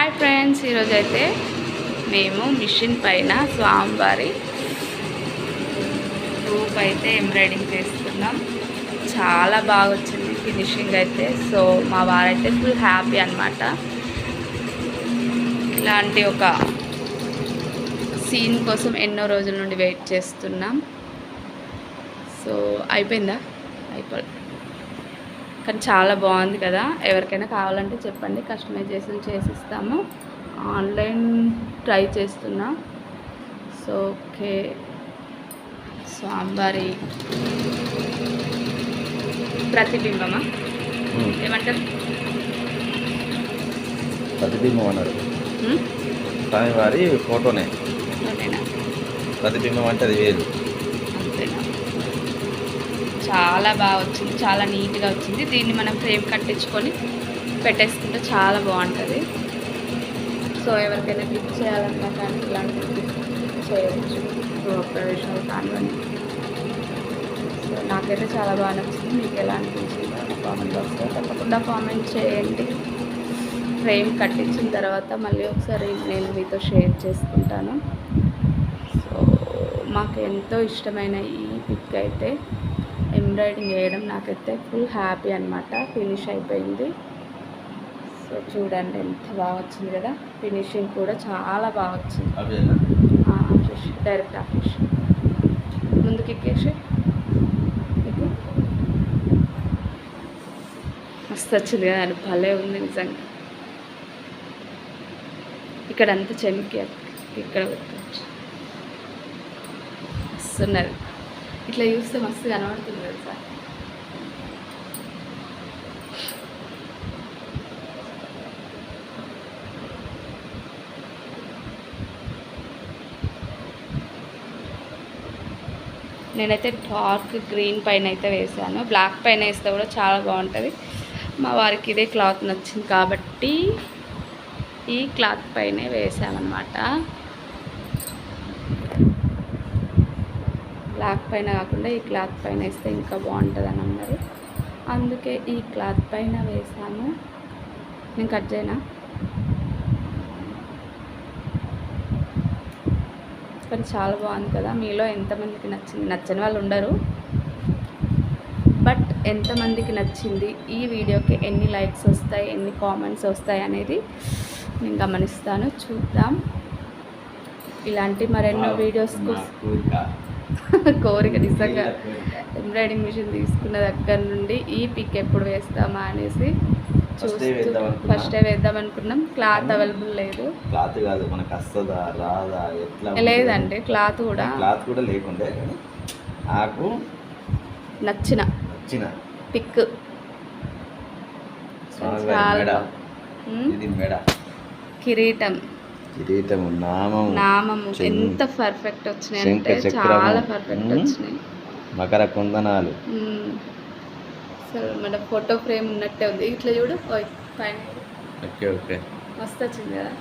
Hi friends ఈరోజు అయితే మేము మిషన్ పైన స్వామివారి రూప్ అయితే ఎంబ్రాయిడింగ్ చేస్తున్నాం. చాలా బాగా వచ్చింది ఫినిషింగ్ అయితే. సో మా వారైతే ఫుల్ హ్యాపీ అనమాట ఇలాంటి ఒక సీన్ కోసం ఎన్నో రోజుల నుండి వెయిట్ చేస్తున్నాం. సో అయిపోయిందా? అయిపోయి కానీ చాలా బాగుంది కదా. ఎవరికైనా కావాలంటే చెప్పండి. కస్టమైజేషన్ చేసిస్తాము. ఆన్లైన్ ట్రై చేస్తున్నా. So okay. స్వామివారి ప్రతిబింబమా? ఏమంటారు? ప్రతిబింబం అన్నారు? స్వామివారి ఫోటోనే. ప్రతిబింబం అంటే అది వేరు. చాలా బాగా వచ్చింది చాలా నీట్గా వచ్చింది. దీన్ని మనం ఫ్రేమ్ కట్టించుకొని పెట్టేసుకుంటే చాలా బాగుంటుంది. సో ఎవరికైనా గిఫ్ట్ చేయాలన్నా కానీ ఇలాంటి గిఫ్ట్ చేయవచ్చు గృహప్రవేశాలు కానివ్వండి. సో నాకైతే చాలా బాగా నచ్చింది. మీకు ఎలా అనిపించింది? కామెంట్ బాక్స్లో తప్పకుండా కామెంట్ చేయండి. ఫ్రేమ్ కట్టించిన తర్వాత మళ్ళీ ఒకసారి నేను మీతో షేర్ చేసుకుంటాను. సో మాకు ఎంతో ఇష్టమైన ఈ పిక్ అయితే ఎంబ్రాయిడింగ్ వేయడం నాకైతే ఫుల్ హ్యాపీ అనమాట ఫినిష్ అయిపోయింది. సో చూడండి ఎంత బాగా వచ్చింది కదా. ఫినిషింగ్ కూడా చాలా బాగా వచ్చింది. డైరెక్ట్ ఆ ఫిష్ ముందుకు ఎక్కేసి. ఎక్కు. మస్తు వచ్చింది కదా అది. భలే ఉంది నిజంగా. ఇక్కడ అంతా చెమికి ఇక్కడ పెట్టచ్చు. మస్తున్నది ఇట్లా చూస్తే మస్తు కనబడుతుంది తెలుసా? సార్ నేనైతే డార్క్ గ్రీన్ పైన అయితే వేసాను. బ్లాక్ పైన వేస్తే కూడా చాలా బాగుంటుంది. మా వారికి ఇదే క్లాత్ నచ్చింది కాబట్టి ఈ క్లాత్ పైనే వేసామన్నమాట. బ్లాక్ పైన కాకుండా ఈ క్లాత్ పైన వేస్తే ఇంకా బాగుంటుంది అని అన్నారు. అందుకే ఈ క్లాత్ పైన వేసాను. నేను కట్ చేయనా? కానీ చాలా బాగుంది కదా. మీలో ఎంతమందికి నచ్చింది? నచ్చని వాళ్ళు ఉండరు. బట్ ఎంతమందికి నచ్చింది? ఈ వీడియోకి ఎన్ని లైక్స్ వస్తాయి? ఎన్ని కామెంట్స్ వస్తాయి అనేది నేను గమనిస్తాను. చూద్దాం. ఇలాంటి మరెన్నో వీడియోస్ కోరిక నిజంగా. ఎంబ్రాయిడింగ్ మిషన్ తీసుకున్న దగ్గర నుండి ఈ పిక్ ఎప్పుడు వేస్తామా అనేసి చూస్తూ. ఫస్ట్ డే వేద్దాం అనుకున్నాం. క్లాత్ అవైలబుల్ లేదు. క్లాత్ కాదు మనకు వస్తుందా రాదా ఎట్లా లేదండి క్లాత్ కూడా. క్లాత్ కూడా లేకుండే నాకు నచ్చిన. వచ్చిన పిక్ ఉమ్, ఇది మెడ. కిరీటం. కిరీటము నామము. నామము. ఎంత పర్ఫెక్ట్ వచ్చినాయి అంటే. చాలా పర్ఫెక్ట్. వచ్చినాయి. మకర కుందనాలు. అసలు మన ఫోటో ఫ్రేమ్ ఉన్నట్టే ఉంది. ఇట్లా చూడు. పైన. Okay okay. మస్తు వచ్చింది కదా?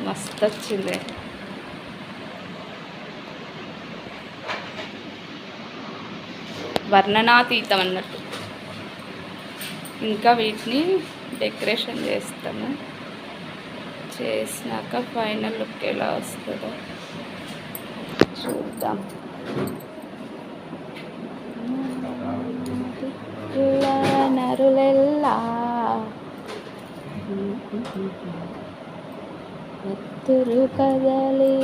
మస్తు వచ్చింది. వర్ణనాతీతం అన్నట్టు. ఇంకా వీటిని డెకరేషన్ చేస్తాము. చేసినాక ఫైనల్ లుక్ ఎలా వస్తుందో చూద్దాం. నరులెల్లా. ఎత్తురు కదలి